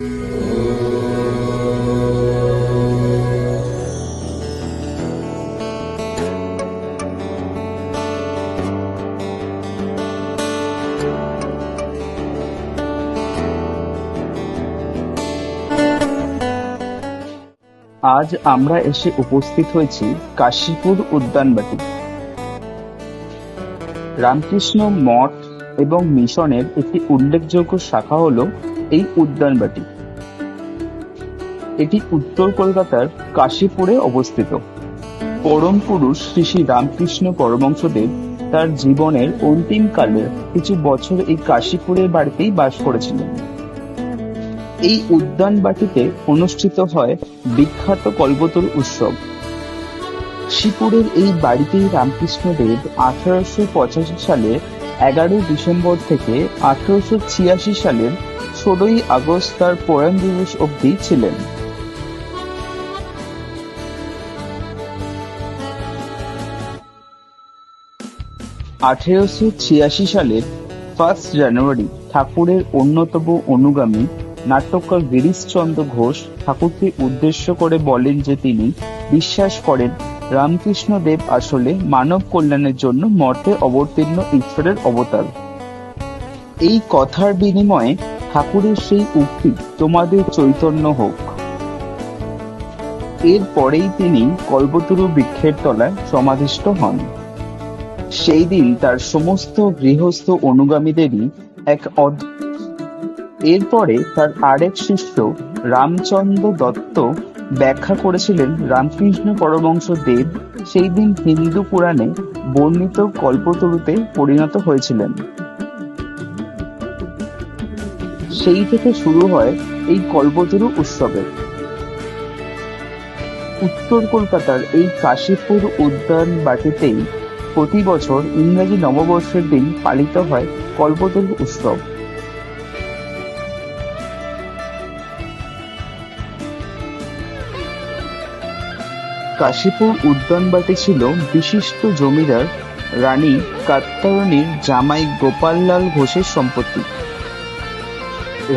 আজ আমরা এসে উপস্থিত হয়েছি কাশীপুর উদ্যানবাটি। রামকৃষ্ণ মঠ এবং মিশনের একটি উল্লেখযোগ্য শাখা হল এই উদ্যানবাটি এটি উত্তর কলকাতার কাশীপুরে অবস্থিত। পরম পুরুষ শ্রী শ্রী রামকৃষ্ণ পরমংশদেব তার জীবনের অন্তিম কালে কিছু বছর এই কাশীপুরের বাড়িতেই বাস করেছিলেন। এই উদ্যানবাটিতে অনুষ্ঠিত হয় বিখ্যাত কল্পতরু উৎসব। শ্রীপুরের এই বাড়িতেই রামকৃষ্ণদেব আঠারোশো পঁচাশি সালে এগারোই ডিসেম্বর থেকে আঠারোশো ছিয়াশি সালের ষোলোই আগস্ট তার প্রয়াণ দিবস অবধি ছিলেন। আঠেরোশো ছিয়াশি সালের ফার্স্ট জানুয়ারি ঠাকুরের অন্যতম অনুগামী নাট্যকার গিরিশচন্দ্র ঘোষ ঠাকুরকে উদ্দেশ্য করে বলেন যে তিনি বিশ্বাস করেন রামকৃষ্ণ দেব আসলে মানব কল্যাণের জন্য মর্তে অবতীর্ণ ঈশ্বরের অবতার। এই কথার বিনিময়ে ঠাকুরের সেই উক্তি তোমাদের চৈতন্য হোক। এর পরেই তিনি কল্পতরু বৃক্ষের তলায় সমাধিষ্ঠ হন। সেই দিন তার সমস্ত গৃহস্থ অনুগামীদেরই এক এরপরে তার আরেক শিষ্য রামচন্দ্র দত্ত ব্যাখ্যা করেছিলেন রামকৃষ্ণ পরমংশ দেব সেই দিন হিন্দু পুরাণে বর্ণিত কল্পতরুতে পরিণত হয়েছিলেন। সেই থেকে শুরু হয় এই কল্পতরু উৎসবের। উত্তর কলকাতার এই কাশীপুর উদ্যান বাটিতেই প্রতি বছর ইংরেজি নববর্ষের দিন পালিত হয় কল্পতরু উৎসব। কাশীপুর উদ্যানবাটি ছিল বিশিষ্ট জমিদার রানী কাত্যায়নীর জামাই গোপাললাল ঘোষের সম্পত্তি।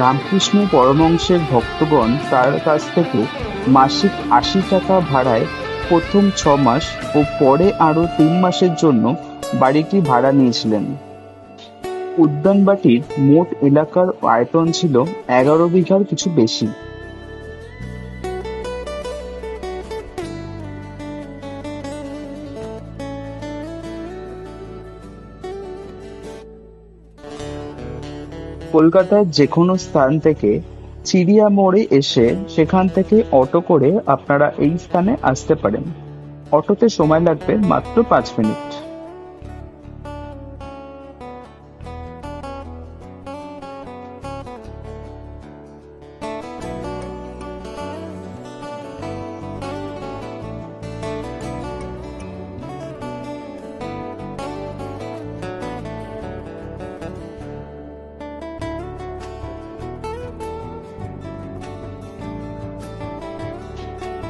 রামকৃষ্ণ পরমংশের ভক্তগণ তার কাছ থেকে মাসিক আশি টাকা ভাড়ায় প্রথম ছ মাস ও পরে আরও তিন মাসের জন্য বাড়িটি ভাড়া নিয়েছিলেন। উদ্যানবাটির মোট এলাকার আয়তন ছিল এগারো বিঘার কিছু বেশি। কলকাতার যে কোনো স্থান থেকে চিড়িয়া মোড়ে এসে সেখান থেকে অটো করে আপনারা এই স্থানে আসতে পারেন। অটোতে সময় লাগবে মাত্র পাঁচ মিনিট।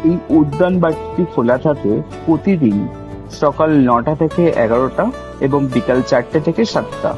এই উদ্যান বাড়িটি খোলা থাকে প্রতিদিন সকাল নটা থেকে এগারোটা এবং বিকাল চারটে থেকে সাতটা।